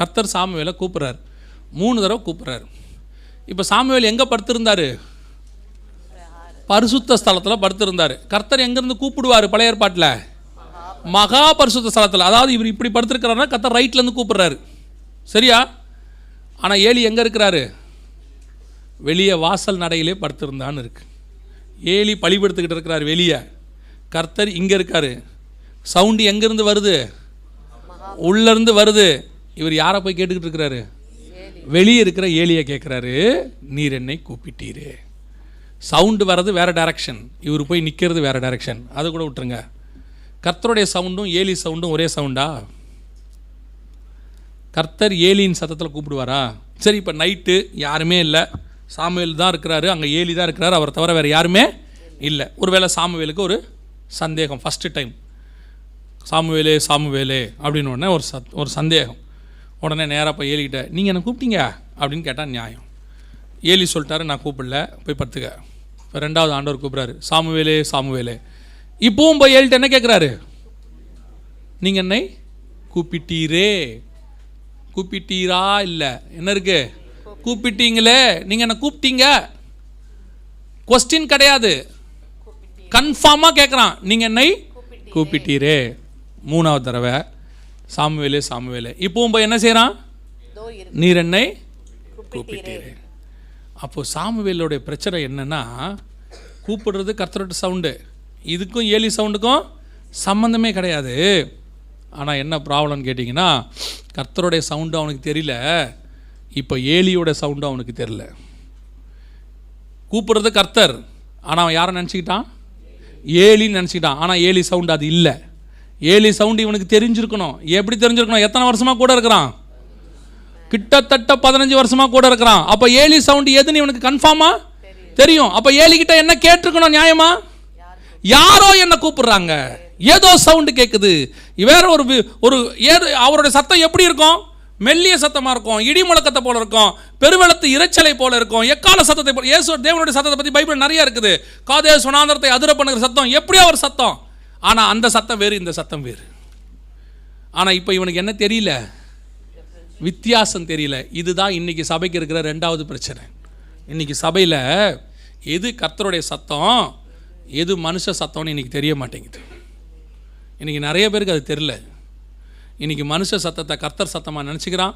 கர்த்தர் சாமுவேலை கூப்பிட்றாரு. மூணு தடவை கூப்பிட்றாரு. இப்போ சாமுவேல் எங்கே படுத்திருந்தார்? பரிசுத்த ஸ்தலத்தில் படுத்திருந்தார். கர்த்தர் எங்கேருந்து கூப்பிடுவார் பழைய ஏற்பாட்டில்? மகா பரிசுத்த ஸ்தலத்தில். அதாவது இவர் இப்படி படுத்திருக்கிறாருன்னா கர்த்தர் ரைட்லேருந்து கூப்பிட்றாரு. சரியா? ஆனால் ஏலி எங்கே இருக்கிறாரு? வெளியே வாசல் நடையிலே படுத்திருந்தான்னு இருக்கு. ஏலி பழிபடுத்துக்கிட்டு இருக்கிறார் வெளியே. கர்த்தர் இங்கே இருக்காரு. சவுண்டு எங்கேருந்து வருது? உள்ளேருந்து வருது. இவர் யாரை போய் கேட்டுக்கிட்டு இருக்கிறாரு? வெளியே இருக்கிற ஏலியை கேட்குறாரு நீர் என்னை கூப்பிட்டீரே. சவுண்டு வர்றது வேறு டைரக்ஷன் இவர் போய் நிற்கிறது வேறு டைரக்ஷன் அதை கூட விட்டுருங்க. கர்த்தருடைய சவுண்டும் ஏலி சவுண்டும் ஒரே சவுண்டா கர்த்தர் ஏலியின் சத்தத்தில் கூப்பிடுவாரா? சரி இப்போ நைட்டு யாருமே இல்லை. சாமுவேல் தான் இருக்கிறாரு. அங்கே ஏலி தான் இருக்கிறாரு. அவரை தவிர வேறு யாருமே இல்லை. ஒருவேளை சாமுவேலுக்கு ஒரு சந்தேகம் ஃபஸ்ட்டு டைம் சாமுவேலே சாமுவேலே அப்படின்னு உடனே ஒரு சத் ஒரு சந்தேகம். உடனே நேராக போய் ஏலிக்கிட்ட நீங்கள் என்ன கூப்பிட்டீங்க? அப்படின்னு கேட்டால் நியாயம். ஏலி சொல்லிட்டாரு நான் கூப்பிடல போய் படுத்துக்க. இப்போ ரெண்டாவது ஆண்டவர் கூப்பிட்றாரு சாமுவேலே சாமுவேலே. இப்பவும் போய் ஏலிட்ட என்ன கேட்குறாரு நீங்கள் என்னை கூப்பிட்டீரே. கூப்பிட்டீரா இல்லை? என்ன இருக்கு? கூப்பிட்டீங்களே நீங்கள் என்ன கூப்பிட்டீங்க? கொஸ்டின் கிடையாது. கன்ஃபார்மாக கேட்குறான் நீங்கள் என்னை கூப்பிட்டீரே. மூணாவது தடவை சாமுவேலே சாமுவேலே. இப்பவும் போய் என்ன செய்கிறான் நீர் என்னை கூப்பிட்டீரே. அப்போ சாமுவேலோடைய பிரச்சனை என்னன்னா கூப்பிடுறது கர்த்தரோட சவுண்டு இதுக்கும் ஏலி சவுண்டுக்கும் சம்மந்தமே கிடையாது. ஆனால் என்ன ப்ராப்ளம்னு கேட்டிங்கன்னா கர்த்தருடைய சவுண்டு அவனுக்கு தெரியல. இப்போ ஏலியோட சவுண்டு அவனுக்கு தெரியல. கூப்பிடுறது கர்த்தர். ஆனால் அவன் யாரை நினச்சிக்கிட்டான்? ஏலின்னு நினச்சிக்கிட்டான். ஆனால் ஏலி சவுண்டு அது இல்லை. ஏலி சவுண்டு இவனுக்கு தெரிஞ்சிருக்கணும். எப்படி தெரிஞ்சிருக்கணும்? எத்தனை வருஷமாக கூட இருக்கிறான்? கிட்டத்தட்ட பதினஞ்சு வருஷமாக கூட இருக்கிறான். அப்போ ஏலி சவுண்ட் எதுன்னு இவனுக்கு கன்ஃபார்மாக தெரியும். அப்போ ஏலி கிட்ட என்ன கேட்டிருக்கணும் நியாயமா? யாரோ என்ன கூப்பிடுறாங்க. ஏதோ சவுண்டு கேட்குது வேற ஒரு ஒரு ஏது அவருடைய சத்தம் எப்படி இருக்கும்? மெல்லிய சத்தமாக இருக்கும். இடி முழக்கத்தை போல இருக்கும். பெருவெளத்து இரைச்சலை போல இருக்கும். எக்கால சத்தத்தை போல ஏசு தேவனுடைய சத்தத்தை பற்றி பைபிள் நிறைய இருக்குது. காதே சுனாந்தரத்தை அதிர பண்ணுகிற சத்தம். எப்படியோ ஒரு சத்தம். ஆனால் அந்த சத்தம் வேறு இந்த சத்தம் வேறு. ஆனால் இப்போ இவனுக்கு என்ன தெரியல? வித்தியாசம் தெரியல. இதுதான் இன்னைக்கு சபைக்கு இருக்கிற ரெண்டாவது பிரச்சனை. இன்னைக்கு சபையில் எது கர்த்தருடைய சத்தம் எது மனுஷ சத்தம்னு இன்னைக்கு தெரிய மாட்டேங்குது. இன்றைக்கி நிறைய பேருக்கு அது தெரியல. இன்றைக்கி மனுஷ சத்தத்தை கர்த்தர் சத்தமாக நினச்சிக்கிறான்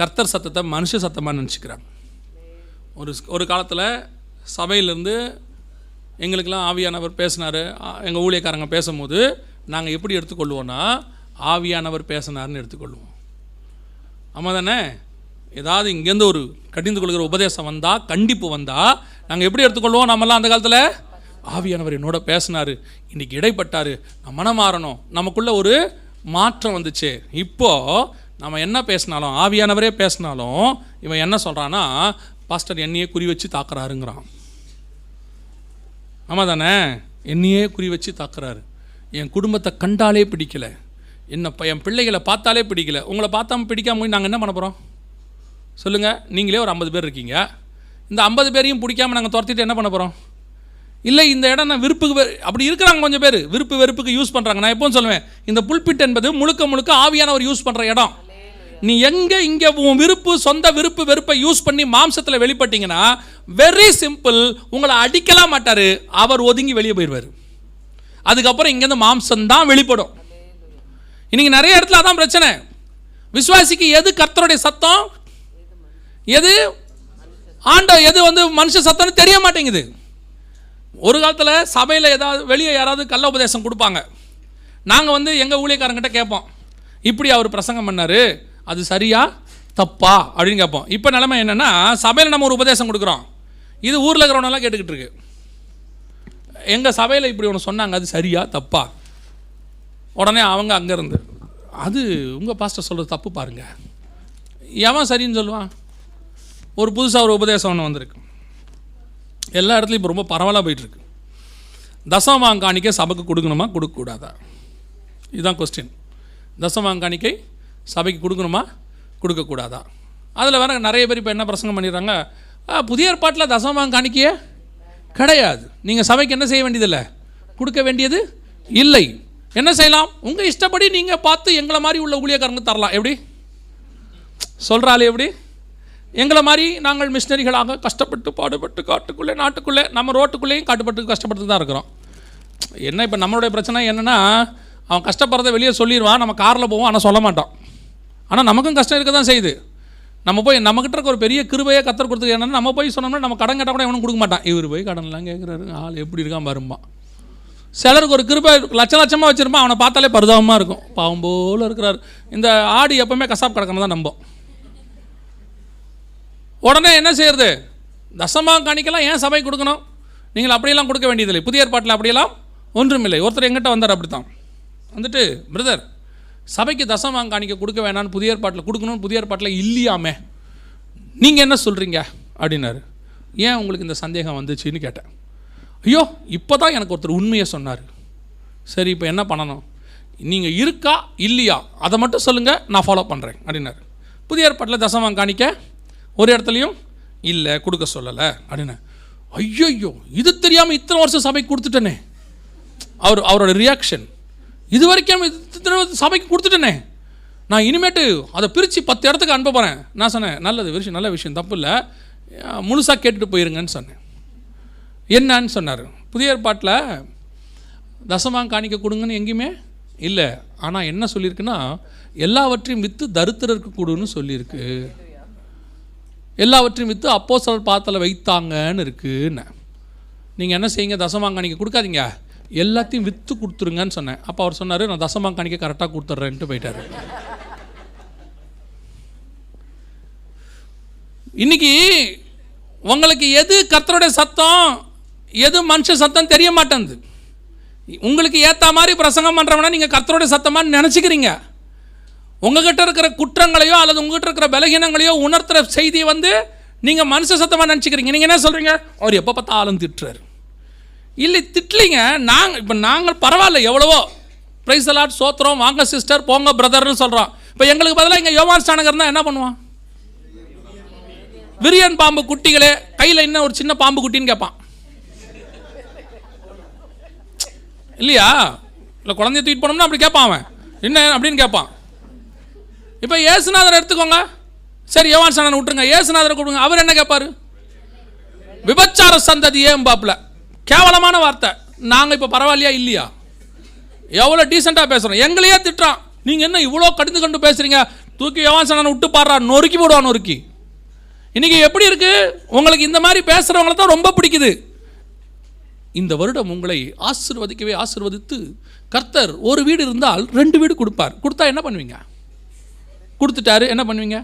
கர்த்தர் சத்தத்தை மனுஷ சத்தமாக நினச்சிக்கிறான். ஒரு ஒரு காலத்தில் சபையிலேருந்து எங்களுக்கெல்லாம் ஆவியானவர் பேசினார். எங்கள் ஊழியக்காரங்க பேசும்போது நாங்கள் எப்படி எடுத்துக்கொள்வோன்னா ஆவியானவர் பேசினார்னு எடுத்துக்கொள்வோம். ஆமாம் தானே ஏதாவது இங்கேருந்து ஒரு கடிந்து கொள்கிற உபதேசம் வந்தால் கண்டிப்பு வந்தால் நாங்கள் எப்படி எடுத்துக்கொள்வோம் நம்மலாம் அந்த காலத்தில்? ஆவியானவர் என்னோட பேசினார். இன்றைக்கி இடைப்பட்டார். நான் மனம் மாறணும். நமக்குள்ளே ஒரு மாற்றம் வந்துச்சு. இப்போது நம்ம என்ன பேசினாலும் ஆவியானவரே பேசினாலும் இவன் என்ன சொல்கிறான்னா பாஸ்டர் என்னையே குறி வச்சு தாக்குறாருங்கிறான். ஆமாம் தானே என்னையே குறி வச்சு தாக்குறாரு. என் குடும்பத்தை கண்டாலே பிடிக்கல. என்ன என் பிள்ளைகளை பார்த்தாலே பிடிக்கல. உங்களை பார்த்தாம பிடிக்காம போய் நாங்கள் என்ன பண்ண போகிறோம் சொல்லுங்கள் நீங்களே ஒரு ஐம்பது பேர் இருக்கீங்க. இந்த ஐம்பது பேரையும் பிடிக்காம நாங்கள் துரத்திட்டு என்ன பண்ண போகிறோம் இல்லை இந்த இடம் நான் விருப்புக்கு அப்படி இருக்கிறாங்க கொஞ்சம் பேர். விருப்பு வெறுப்புக்கு யூஸ் பண்ணுறாங்க நான் எப்போவும் சொல்லுவேன் இந்த புல்பிட் என்பது முழுக்க முழுக்க ஆவியானவர் யூஸ் பண்ணுற இடம். நீ எங்கே இங்கே உன் விருப்பு சொந்த விருப்பு வெறுப்பை யூஸ் பண்ணி மாம்சத்தில் வெளிப்பட்டீங்கன்னா வெரி சிம்பிள் உங்களை அடிக்கலாம் மாட்டார். அவர் ஒதுங்கி வெளியே போயிடுவார் அதுக்கப்புறம் இங்கேருந்து மாம்சம் தான் வெளிப்படும். இன்னைக்கு நிறைய இடத்துல அதான் பிரச்சனை. விசுவாசிக்கு எது கர்த்தருடைய சத்தம்? எது? ஆண்ட எது வந்து மனுஷ சத்தம்னு தெரிய மாட்டேங்குது. ஒரு காலத்தில் சபையில் ஏதாவது வெளியே யாராவது கள்ள உபதேசம் கொடுப்பாங்க. நாங்கள் வந்து எங்கள் ஊழியக்காரங்கிட்ட கேட்போம். இப்படி அவர் பிரசங்கம் பண்ணார். அது சரியா? தப்பா? அப்படின்னு கேட்போம். இப்போ நிலைமை என்னென்னா சபையில் நம்ம ஒரு உபதேசம் கொடுக்குறோம். இது ஊரில் இருக்கிறவனெல்லாம் கேட்டுக்கிட்டு இருக்கு. எங்கள் சபையில் இப்படி ஒன்று சொன்னாங்க அது சரியா? தப்பா? உடனே அவங்க அங்கேருந்து அது உங்கள் பாஸ்டர் சொல்கிறது தப்பு பாருங்கள் எவன் சரின்னு சொல்லுவான்? ஒரு புதுசாக ஒரு உபதேசம் ஒன்று வந்திருக்கு. எல்லா இடத்துலையும் இப்போ ரொம்ப பரவலாக போயிட்டுருக்கு. தசமாங்காணிக்கை சபைக்கு கொடுக்கணுமா? கொடுக்கக்கூடாதா? இதுதான் கொஸ்டின் தசமாங்காணிக்கை சபைக்கு கொடுக்கணுமா? கொடுக்கக்கூடாதா? அதில் வேற நிறைய பேர் இப்போ என்ன பிரசங்கம் பண்ணிடுறாங்க புதிய ஏற்பாட்டில் தசமாக காணிக்கையே கிடையாது. நீங்கள் சபைக்கு என்ன செய்ய வேண்டியதில்லை? கொடுக்க வேண்டியது இல்லை. என்ன செய்யலாம்? உங்கள் இஷ்டப்படி நீங்கள் பார்த்து எங்களை மாதிரி உள்ள ஊழியக்காரங்க தரலாம். எப்படி? சொல்கிறாள் எப்படி? எங்களை மாதிரி நாங்கள் மிஷினரிகளாக கஷ்டப்பட்டு பாடுபட்டு காட்டுக்குள்ளே நாட்டுக்குள்ளே நம்ம ரோட்டுக்குள்ளேயும் காட்டுப்பட்டு கஷ்டப்பட்டு தான் இருக்கிறோம். என்ன இப்போ நம்மளுடைய பிரச்சனை என்னென்னா அவன் கஷ்டப்படுறத வெளியே சொல்லிடுவான் நம்ம காரில் போவோம் ஆனால் சொல்ல மாட்டோம் ஆனால் நமக்கும் கஷ்டம் இருக்க தான் செய்யுது. நம்ம போய் நம்மக்கிட்ட இருக்க ஒரு பெரிய கிருபையை கத்தர் கொடுத்து என்னன்னா நம்ம போய் சொன்னோம்னா நம்ம கடன் கேட்டால் கூட எவனும் கொடுக்க மாட்டான். இவர் போய் கடன்லாம் கேட்குறாரு ஆள் எப்படி இருக்கான் பாரும்பான். சிலருக்கு ஒரு கிருபை லட்ச லட்சமாக வச்சுருப்பான். அவனை பார்த்தாலே பரிதாபமாக இருக்கும். பாவம் போல் இருக்கிறார். இந்த ஆடு எப்போவுமே கசாப் கிடக்கணும் தான் நம்போம். உடனே என்ன செய்யறது? தசமாக காணிக்கலாம் ஏன் சபை கொடுக்கணும்? நீங்கள் அப்படியெல்லாம் கொடுக்க வேண்டியதில்லை. புதிய ஏற்பாட்டில் அப்படியெல்லாம் ஒன்றுமில்லை. ஒருத்தர் எங்கிட்ட வந்தார் அப்படி தான் வந்துட்டு பிரதர் சபைக்கு தசமாங்க காணிக்க கொடுக்க வேணான்னு புதிய ஏற்பாட்டில் கொடுக்கணும்னு புதிய ஏற்பாட்டில் இல்லையாமே. நீங்கள் என்ன சொல்கிறீங்க அப்படின்னாரு. ஏன் உங்களுக்கு இந்த சந்தேகம் வந்துச்சுன்னு கேட்டேன். ஐயோ இப்போ தான் எனக்கு ஒருத்தர் உண்மையை சொன்னார். சரி இப்போ என்ன பண்ணணும்? நீங்கள் இருக்கா இல்லையா? அதை மட்டும் சொல்லுங்கள் நான் ஃபாலோ பண்ணுறேன் அப்படின்னாரு. புதிய ஏற்பாட்டில் தசமாக காணிக்க ஒரு இடத்துலையும் இல்லை கொடுக்க சொல்லலை அப்படின்னு ஐயோ இது தெரியாமல் இத்தனை வருஷம் சபைக்கு கொடுத்துட்டேனே. அவர் அவரோட ரியாக்ஷன் இது வரைக்கும் இத்தனை சபைக்கு கொடுத்துட்டேனே. நான் இனிமேட்டு அதை பிரித்து பத்து இடத்துக்கு அனுப்ப போகிறேன் நான் சொன்னேன் நல்லது விஷயம் நல்ல விஷயம் தப்பு இல்லை முழுசாக கேட்டுட்டு போயிருங்கன்னு சொன்னேன். என்னன்னு சொன்னார். புதிய ஏற்பாட்டில் தசமாக காணிக்க கொடுங்கன்னு எங்கேயுமே இல்லை. ஆனால் என்ன சொல்லியிருக்குன்னா எல்லாவற்றையும் விற்று தருத்திரருக்கு கொடுன்னு சொல்லியிருக்கு. எல்லாவற்றையும் விற்று அப்போ சிலர் பாத்தில் வைத்தாங்கன்னு இருக்குன்னு. நீங்கள் என்ன செய்யுங்க? தசமாங்காணிக்க கொடுக்காதீங்க. எல்லாத்தையும் விற்று கொடுத்துருங்கன்னு சொன்னேன். அப்போ அவர் சொன்னார் நான் தசமாங்காணிக்க கரெக்டாக கொடுத்துட்றேன்ட்டு போயிட்டார். இன்னைக்கு உங்களுக்கு எது கர்த்தருடைய சத்தம் எது மனுஷ சத்தம் தெரிய மாட்டேங்குது. உங்களுக்கு ஏற்ற மாதிரி பிரசங்கம் பண்ணுறவனா நீங்கள் கர்த்தருடைய சத்தமாக நினச்சிக்கிறீங்க. உங்ககிட்ட இருக்கிற குற்றங்களையோ அல்லது உங்ககிட்ட இருக்கிற பலகீனங்களையோ உணர்த்துற செய்தியை வந்து நீங்கள் மனுஷ சத்தமாக நினச்சிக்கிறீங்க. நீங்கள் என்ன சொல்கிறீங்க அவர் எப்போ பார்த்தாலும் திட்டுறாரு. இல்லை திட்டலிங்க நாங்கள் இப்போ நாங்கள் பரவாயில்ல எவ்வளவோ. ப்ரைஸ் அலாட் சோத்திரம் வாங்க சிஸ்டர் போங்க பிரதர்னு சொல்கிறோம் இப்போ எங்களுக்கு பதிலாக இங்கே யோவான் ஸ்டானகர் இருந்தால் என்ன பண்ணுவான்? விரியன் பாம்பு குட்டிகளே கையில் இன்னும் ஒரு சின்ன பாம்பு குட்டின்னு கேட்பான் இல்லையா? இல்லை குழந்தைய தூக்கிட்டு போனோம்னா அப்படி கேட்பான் அவன். என்ன அப்படின்னு கேட்பான் இப்போ ஏசுநாதரை எடுத்துக்கோங்க. சரி யோவான் சாணன் விட்டுருங்க. ஏசுநாதரை கொடுங்க அவர் என்ன கேட்பாரு விபச்சார சந்ததி பாப்பில் கேவலமான வார்த்தை. நாங்கள் இப்போ பரவாயில்லையா இல்லையா? எவ்வளோ டீசெண்டாக பேசுகிறோம் எங்களையே திட்டுறான் நீங்கள் என்ன இவ்வளோ கடிந்து கண்டு பேசுகிறீங்க தூக்கி யோவான் விட்டு பாடுறா. நொறுக்கி போடுவான் நொறுக்கி. இன்னைக்கு எப்படி இருக்குது உங்களுக்கு இந்த மாதிரி பேசுகிறவங்கள தான் ரொம்ப பிடிக்குது. இந்த வருடம் உங்களை ஆசிர்வதிக்கவே ஆசிர்வதித்து கர்த்தர் ஒரு வீடு இருந்தால் ரெண்டு வீடு கொடுப்பார். கொடுத்தா என்ன பண்ணுவீங்க? கொடுத்துட்டாரு என்ன பண்ணுவீங்க?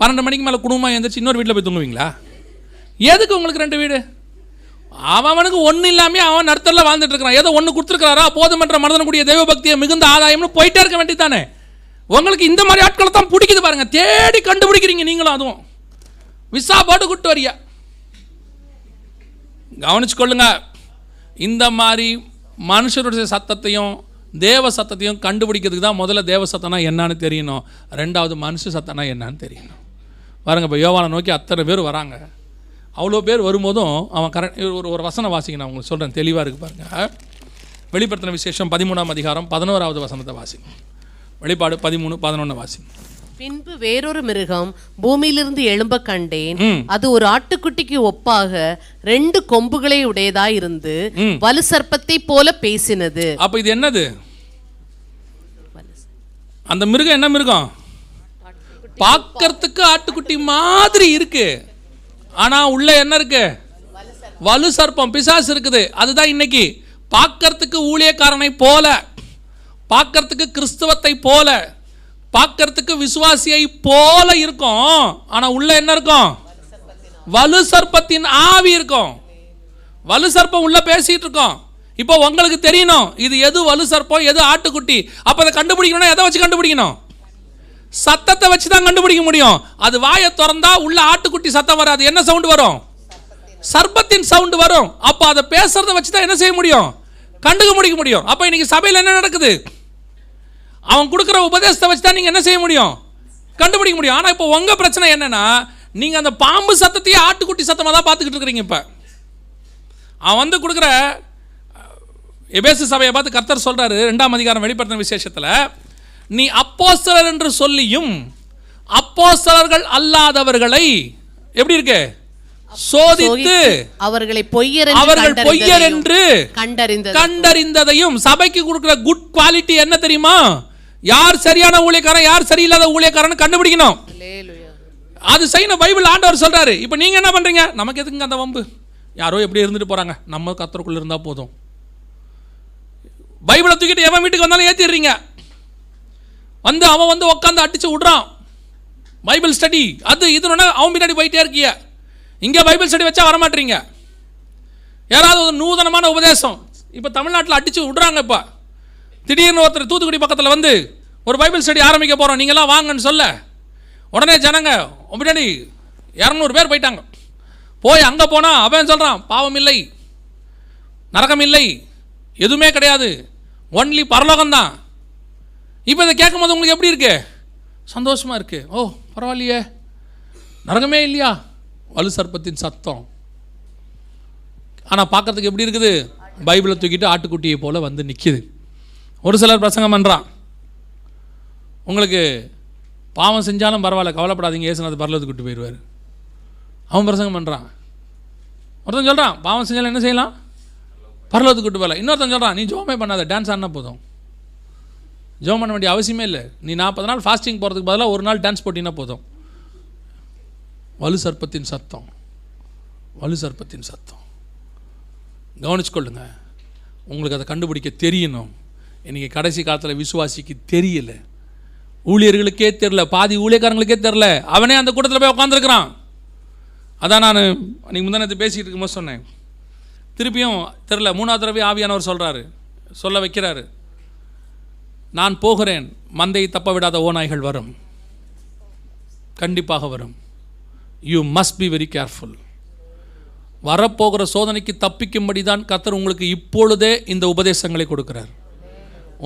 பன்னெண்டு மணிக்கு மேலே குடும்பமாக எழுந்திரிச்சு இன்னொரு வீட்டில் போய் தூங்குவீங்களா? எதுக்கு உங்களுக்கு ரெண்டு வீடு? அவனுக்கு ஒன்றும் இல்லாமே அவன் நடுத்தரில் வாழ்ந்துட்டு இருக்கிறான். ஏதோ ஒன்று கொடுத்துருக்காரா போதுமன்ற மனதனுடைய தெய்வ பக்தியை மிகுந்த ஆதாயம்னு போயிட்டே இருக்க வேண்டியதானே உங்களுக்கு இந்த மாதிரி ஆட்களை தான் பிடிக்குது பாருங்க. தேடி கண்டுபிடிக்கிறீங்க நீங்களும் அதுவும். விசா போட்டு கூட்டு வரியா? கவனிச்சுக்கொள்ளுங்க இந்த மாதிரி மனுஷருடைய சத்தத்தையும் தேவ சத்தத்தையும் கண்டுபிடிக்கிறதுக்கு தான் முதல்ல தேவ சத்தம்னா என்னன்னு தெரியணும். ரெண்டாவது மனுஷ சத்தம்னா என்னன்னு தெரியணும். பாருங்க இப்போ யோவானை நோக்கி அத்தனை பேர் வராங்க. அவ்வளோ பேர் வரும்போதும் அவன் கரெக்ட் ஒரு ஒரு வசன வாசிங்க நான் உங்களுக்கு சொல்கிறேன் தெளிவாக இருக்கு பாருங்க. வெளிப்படுத்தின விசேஷம் பதிமூணாம் அதிகாரம் பதினோராவது வசனத்தை வாசிங்க. வெளிப்பாடு பதிமூணு பதினொன்று வாசிங்க. பின்பு வேறொரு மிருகம் பூமியிலிருந்து எழும்ப கண்டேன். அது ஒரு ஆட்டுக்குட்டிக்கு ஒப்பாக ரெண்டு கொம்புகளை உடையதா இருந்து வலு சர்ப்பத்தை போல பேசினது. அப்போ இது என்னது? அந்த மிருகம் என்ன மிருகம்? பார்க்கறதுக்கு ஆட்டுக்குட்டி மாதிரி இருக்கு. ஆனால் உள்ள என்ன இருக்கு? வலு சர்ப்பம் பிசாசு இருக்குது. அதுதான் இன்னைக்கு. பார்க்கறதுக்கு ஊழியக்காரனை போல பார்க்கறதுக்கு கிறிஸ்தவத்தை போல பார்க்கறதுக்கு விசுவாசியை போல இருக்கும். ஆனால் உள்ள என்ன இருக்கும்? வலு சர்ப்பத்தின் ஆவி இருக்கும். வலு சர்ப்பம் உள்ள பேசிட்டு இருக்கோம். இப்போ உங்களுக்கு தெரியணும் இது எது வலு சர்ப்பம் எது ஆட்டுக்குட்டி? அப்போ அதை கண்டுபிடிக்கணும்னா எதை வச்சு கண்டுபிடிக்கணும்? சத்தத்தை வச்சு தான் கண்டுபிடிக்க முடியும். அது வாயை திறந்தா உள்ள ஆட்டுக்குட்டி சத்தம் வராது. என்ன சவுண்ட் வரும்? சர்பத்தின் சவுண்ட் வரும். அப்போ அதை பேசுறத வச்சு தான் என்ன செய்ய முடியும்? கண்டுக்க முடிக்க முடியும். அப்போ இன்னைக்கு சபையில் என்ன நடக்குது? அவன் கொடுக்குற உபதேசத்தை வச்சு தான் நீங்கள் என்ன செய்ய முடியும்? கண்டுபிடிக்க முடியும். ஆனால் இப்போ உங்கள் பிரச்சனை என்னன்னா நீங்கள் அந்த பாம்பு சத்தத்தையே ஆட்டுக்குட்டி சத்தமாக தான் பார்த்துக்கிட்டு இருக்கிறீங்க இப்போ. அவன் வந்து கொடுக்குற எபேசு சபையை பார்த்து கர்த்தர் சொல்கிறாரு ரெண்டாம் அதிகாரம் வெளிப்படுத்தின விசேஷத்தில் நீ அப்போஸ்தலர் என்று சொல்லியும் அப்போஸ்தலர்கள் அல்லாதவர்களை எப்படி இருக்கு? சோதித்து அவர்களை பொய்யர் என்று அவர்கள் பொய்யர் என்று கண்டறிந்தது கண்டறிந்ததையும் சபைக்கு கொடுக்கிற குட் குவாலிட்டி என்ன தெரியுமா? யார் சரியான ஊழியக்காரன் யார் சரியில்லாத ஊழியக்காரன் கண்டுபிடிக்கணும். அது செய்யணும். பைபிள் ஆண்டவர் சொல்றாரு. இப்போ நீங்க என்ன பண்றீங்க? நமக்கு எதுக்குங்க அந்த வம்பு? யாரோ எப்படி இருந்துட்டு போறாங்க? நம்ம கத்தருக்குள்ள இருந்தா போதும். பைபிளை தூக்கிட்டு எவன் வீட்டுக்கு வந்தாலும் ஏத்திடுறீங்க. வந்து அவன் வந்து உட்காந்து அடித்து விடுறான். பைபிள் ஸ்டடி அது இதுன்னு அவன் பின்னாடி போயிட்டே இருக்கிய. இங்கே பைபிள் ஸ்டடி வச்சா வரமாட்டீங்க. யாராவது ஒரு நூதனமான உபதேசம். இப்போ தமிழ்நாட்டில் அடித்து விடுறாங்க இப்போ. திடீர்னு ஒருத்தர் தூத்துக்குடி பக்கத்தில் வந்து ஒரு பைபிள் ஸ்டடி ஆரம்பிக்க போகிறோம் நீங்களாம் வாங்கன்னு சொல்ல. உடனே ஜனங்க பின்னாடி இரநூறு பேர் போயிட்டாங்க. போய் அங்கே போனால் அவன் சொல்கிறான் பாவம் இல்லை. நரகம் இல்லை. எதுவுமே கிடையாது. ஒன்லி பரலோகம்தான். இப்போ இதை கேட்கும்போது உங்களுக்கு எப்படி இருக்கு? சந்தோஷமாக இருக்கு. ஓ பரவாயில்லையே. நரகமே இல்லையா? வலு சர்ப்பத்தின் சத்தம். ஆனால் பார்க்கறதுக்கு எப்படி இருக்குது? பைபிளை தூக்கிட்டு ஆட்டுக்குட்டியை போல் வந்து நிற்கிது ஒரு சிலர் பிரசங்கம் பண்ணுறான் உங்களுக்கு பாவம் செஞ்சாலும் பரவாயில்ல கவலைப்படாதீங்க. ஏசுநாத் பரலத்துக்கு கூட்டு போயிடுவார் அவன் பிரசங்கம் பண்ணுறான் ஒருத்தன் சொல்கிறான் பாவம் செஞ்சாலும் என்ன செய்யலாம்? பரலத்துக்கு கூட்டு போகல இன்னொருத்தன் சொல்கிறான் நீ ஜோமே பண்ணாத டான்ஸ் ஆடினா போதும். ஜோம் பண்ண வேண்டிய அவசியமே இல்லை. நீ நாற்பது நாள் ஃபாஸ்டிங் போகிறதுக்கு பதிலாக ஒரு நாள் டான்ஸ் போட்டினா போதும். வலு சர்ப்பத்தின் சத்தம். வலு சர்ப்பத்தின் சத்தம். கவனிச்சுக்கொள்ளுங்க. உங்களுக்கு அதை கண்டுபிடிக்க தெரியணும். இன்றைக்கி கடைசி காலத்தில் விசுவாசிக்கு தெரியல. ஊழியர்களுக்கே தெரில பாதி ஊழியக்காரங்களுக்கே தெரில அவனே அந்த கூட்டத்தில் போய் உட்காந்துருக்கிறான் அதான் நான் அன்றைக்கி முந்தானத்தை பேசிக்கிட்டு இருக்கும்போது சொன்னேன். திருப்பியும் தெரில மூணாவது தடவை ஆவியானவர் சொல்கிறாரு சொல்ல வைக்கிறாரு. நான் போகிறேன். மந்தையை தப்ப விடாத ஓநாய்கள் வரும். கண்டிப்பாக வரும். You must be very careful வரப்போகிற சோதனைக்கு தப்பிக்கும்படி தான் கத்தர் உங்களுக்கு இப்பொழுதே இந்த உபதேசங்களை கொடுக்குறார்.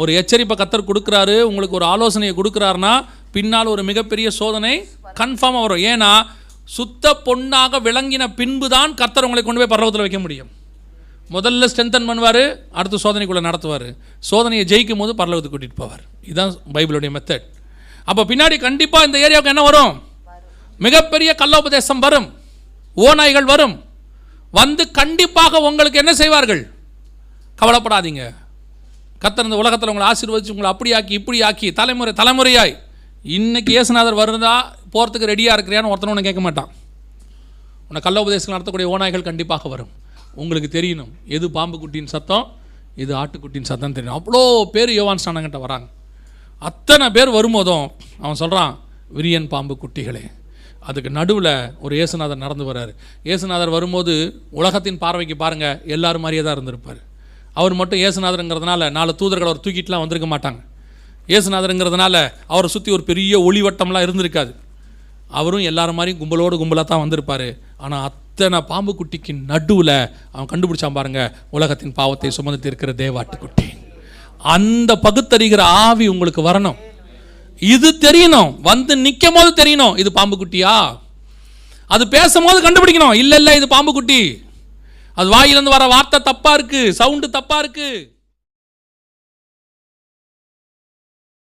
ஒரு எச்சரிப்பை கத்தர் கொடுக்குறாரு உங்களுக்கு ஒரு ஆலோசனையை கொடுக்குறாருன்னா பின்னால் ஒரு மிகப்பெரிய சோதனை கன்ஃபார்மாக வரும். ஏன்னா சுத்த பொன்னாக விளங்கின பின்பு தான் கத்தர் உங்களை கொண்டு போய் பர்வத்தில் வைக்க முடியும். முதல்ல ஸ்ட்ரென்தன் பண்ணுவார் அடுத்து சோதனைக்குள்ளே நடத்துவார். சோதனையை ஜெயிக்கும் போது பரலவத்துக்கு கூட்டிகிட்டு போவார். இதுதான் பைபிளுடைய மெத்தட் அப்போ பின்னாடி கண்டிப்பாக இந்த ஏரியாவுக்கு என்ன வரும்? மிகப்பெரிய கள்ளோபதேசம் வரும். ஓநாய்கள் வரும். வந்து கண்டிப்பாக உங்களுக்கு என்ன செய்வார்கள்? கவலைப்படாதீங்க. கத்தர் இந்த உலகத்தில் உங்களை ஆசீர்வதிச்சு உங்களை அப்படி ஆக்கி இப்படி ஆக்கி தலைமுறை தலைமுறையாய். இன்னைக்கு இயேசுநாதர் வருதா போகிறதுக்கு ரெடியாக இருக்கிறியான்னு ஒருத்தனும் ஒன்று கேட்க மாட்டான். உன்னை கள்ள உபதேசங்கள் நடத்தக்கூடிய ஓநாய்கள் கண்டிப்பாக வரும். உங்களுக்கு தெரியணும். எது பாம்பு குட்டியின் சத்தம்? இது ஆட்டுக்குட்டியின் சத்தம் தெரியும் அவ்வளோ பேர் யோவான் ஸ்நானங்கிட்ட வராங்க. அத்தனை பேர் வரும்போதும் அவன் சொல்கிறான் விரியன் பாம்பு குட்டிகளே அதுக்கு நடுவில் ஒரு இயேசுநாதர் நடந்து வர்றாரு. இயேசுநாதர் வரும்போது உலகத்தின் பார்வைக்கு பாருங்கள் எல்லாரும் மாதிரியே தான் இருந்திருப்பார். அவர் மட்டும் இயேசுநாதருங்கிறதுனால நாலு தூதர்கள் அவர் தூக்கிட்டுலாம் வந்திருக்க மாட்டாங்க. இயேசுநாதருங்கிறதுனால அவரை சுற்றி ஒரு பெரிய ஒளிவட்டம்லாம் இருந்திருக்காது. அவரும் எல்லாரும் மாதிரியும் கும்பலோடு கும்பலாக தான் வந்திருப்பார். ஆனால் அத்தனை பாம்பு குட்டிக்கு நடுவில் அவன் கண்டுபிடிச்சான் பாருங்க உலகத்தின் பாவத்தை சுமந்து இருக்கிற தேவாட்டுக்குட்டி. அந்த பகுத்தறிகிற ஆவி உங்களுக்கு வரணும். இது தெரியணும். வந்து நிற்கும் போது தெரியணும். இது பாம்பு குட்டியா அது பேசும்போது கண்டுபிடிக்கணும். இல்லை இல்லை இது பாம்பு குட்டி அது வாயிலிருந்து வர வார்த்தை தப்பா இருக்கு. சவுண்டு தப்பா இருக்கு.